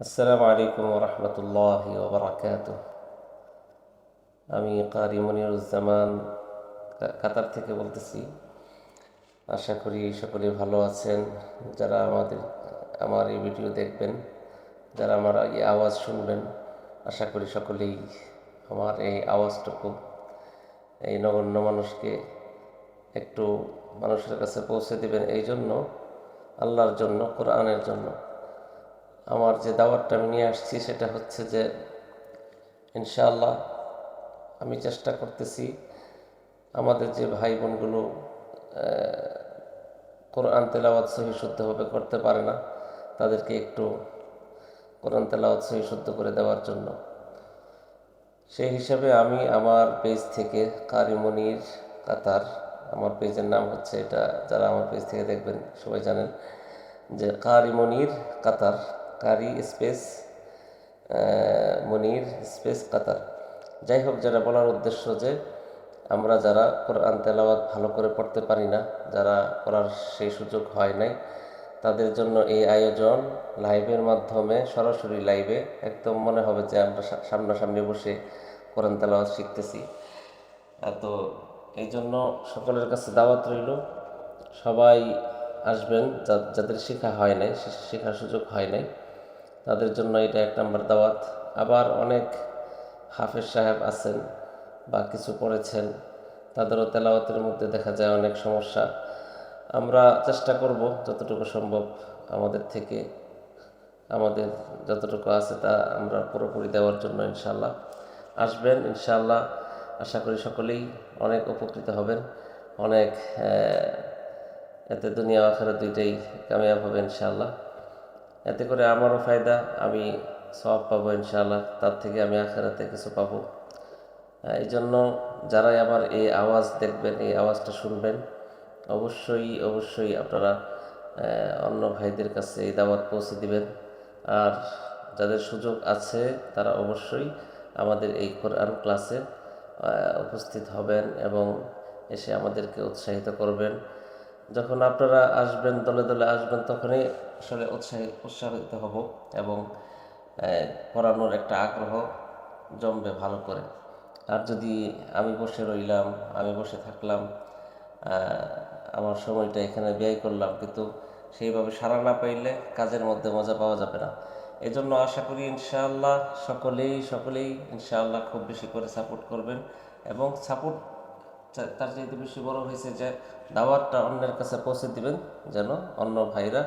আসসালামু আলাইকুম রহমতুল্লাহ ওবরাকাত। আমি কারি মনিরুজ্জামান কাতার থেকে বলতেছি। আশা করি সকলে ভালো আছেন। যারা আমাদের, আমার এই ভিডিও দেখবেন, যারা আমার এই আওয়াজ শুনবেন, আশা করি সকলেই আমার এই আওয়াজটুকু, এই নগণ্য মানুষকে একটু মানুষের কাছে পৌঁছে দেবেন। এই জন্য আল্লাহর জন্য, কোরআনের জন্য। আমার যে দাওয়াতটা আমি নিয়ে আসছি সেটা হচ্ছে যে, ইনশাআল্লাহ আমি চেষ্টা করতেছি আমাদের যে ভাই বোনগুলো কোরআন তেলাওয়াত সহি শুদ্ধভাবে করতে পারে না, তাদেরকে একটু কোরআন তেলাওয়াত সহি শুদ্ধ করে দেওয়ার জন্য। সেই হিসাবে আমি আমার পেজ থেকে কারিমনির কাতার, আমার পেজের নাম হচ্ছে এটা, যারা আমার পেজ থেকে দেখবেন সবাই জানেন, যে কারিমনির কাতার। কারি স্পেস মনির স্পেস কাতার। যাই হোক যেটা বলার উদ্দেশ্য যে আমরা যারা কোরআন তেলাওয়াত ভালো করে পড়তে পারি না, যারা পড়ার সেই সুযোগ হয় নাই, তাদের জন্য এই আয়োজন লাইভের মাধ্যমে, সরাসরি লাইভে একদম মনে হবে যে আমরা সামনাসামনি বসে কোরআন তেলাওয়াত শিখতেছি। তো এই জন্য সকলের কাছে দাওয়াত রইল। সবাই আসবেন যাদের শেখা হয় নাই শেখার সুযোগ হয় নাই। তাদের জন্য এটা এক নম্বর দাওয়াত। আবার অনেক হাফেজ সাহেব আছেন বা কিছু পড়েছেন, তাদেরও তেলাওয়াতের মধ্যে দেখা যায় অনেক সমস্যা। আমরা চেষ্টা করব যতটুকু সম্ভব আমাদের থেকে, আমাদের যতটুকু আছে তা আমরা পুরোপুরি দেওয়ার জন্য ইনশাল্লাহ আসবেন ইনশাল্লাহ আশা করি সকলেই অনেক উপকৃত হবেন। অনেক এতে দুনিয়া আখেরা দুইটাই কামিয়াব হবে ইনশাল্লাহ এতে করে আমারও ফায়দা, আমি সব পাবো ইনশাল্লাহ তার থেকে আমি আখেরাতে কিছু পাবো। এই জন্য যারাই আমার এই আওয়াজ দেখবেন, এই আওয়াজটা শুনবেন, অবশ্যই অবশ্যই আপনারা অন্য ভাইদের কাছে এই দাওয়াত পৌঁছে দিবেন। আর যাদের সুযোগ আছে, তারা অবশ্যই আমাদের এই কোরআন ক্লাসে উপস্থিত হবেন এবং এসে আমাদেরকে উৎসাহিত করবেন। যখন আপনারা আসবেন, দলে দলে আসবেন, তখনই আসলে উৎসাহিত উৎসাহিত হব এবং পড়ানোর একটা আগ্রহ জমবে ভালো করে। আর যদি আমি বসে রইলাম, আমি বসে থাকলাম আমার সময়টা এখানে ব্যয় করলাম, কিন্তু সেইভাবে সারা না পাইলে কাজের মধ্যে মজা পাওয়া যাবে না। এই জন্য আশা করি ইনশাআল্লাহ সকলেই সকলেই ইনশাআল্লাহ খুব বেশি করে সাপোর্ট করবেন এবং সাপোর্ট তার চাইতে বেশি বড় হয়েছে যে দাওয়াতটা অন্যের কাছে পৌঁছে দিবেন যেন অন্য ভাইরা